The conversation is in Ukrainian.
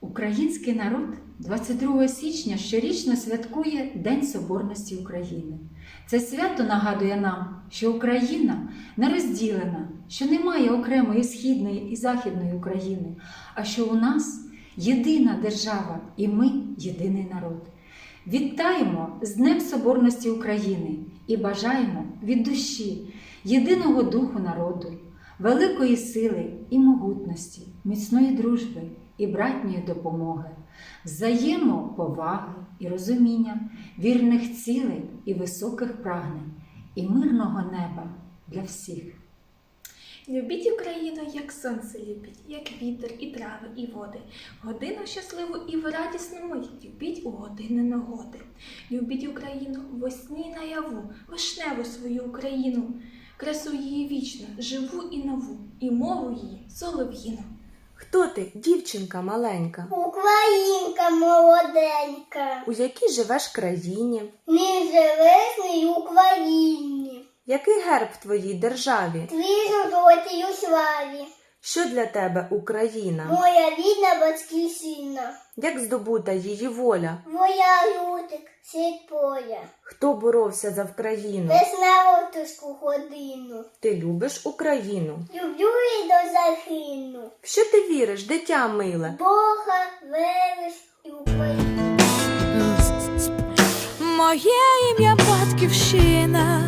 Український народ 22 січня щорічно святкує День Соборності України. Це свято нагадує нам, що Україна не розділена, що немає окремої східної і західної України, а що у нас єдина держава і ми єдиний народ. Вітаємо з Днем Соборності України і бажаємо від душі єдиного духу народу, великої сили і могутності, міцної дружби і братньої допомоги, взаємоповаги і розуміння, вірних цілей і високих прагнень, і мирного неба для всіх. Любіть Україну, як сонце любіть, як вітер, і трави, і води. Годину щасливу і в радісну мить любіть у години негоди. Любіть Україну весні наяву, вишневу свою Україну, красу її вічно, живу і нову, і мову її солов'їну. Хто ти, дівчинка маленька? Українка молоденька, У якій живеш країні? не живеш в Україні, Який герб в твоїй державі? твій золотій у славі, Що для тебе Україна? моя рідна батьківщина, Як здобута її воля? моя лютик, світ поля, Хто боровся за Вкраїну? весна отушку годину, Ти любиш Україну? люблю і до захину, В що ти віриш, дитя миле? Бога, вериш і Україну. Моє ім'я батьківщина,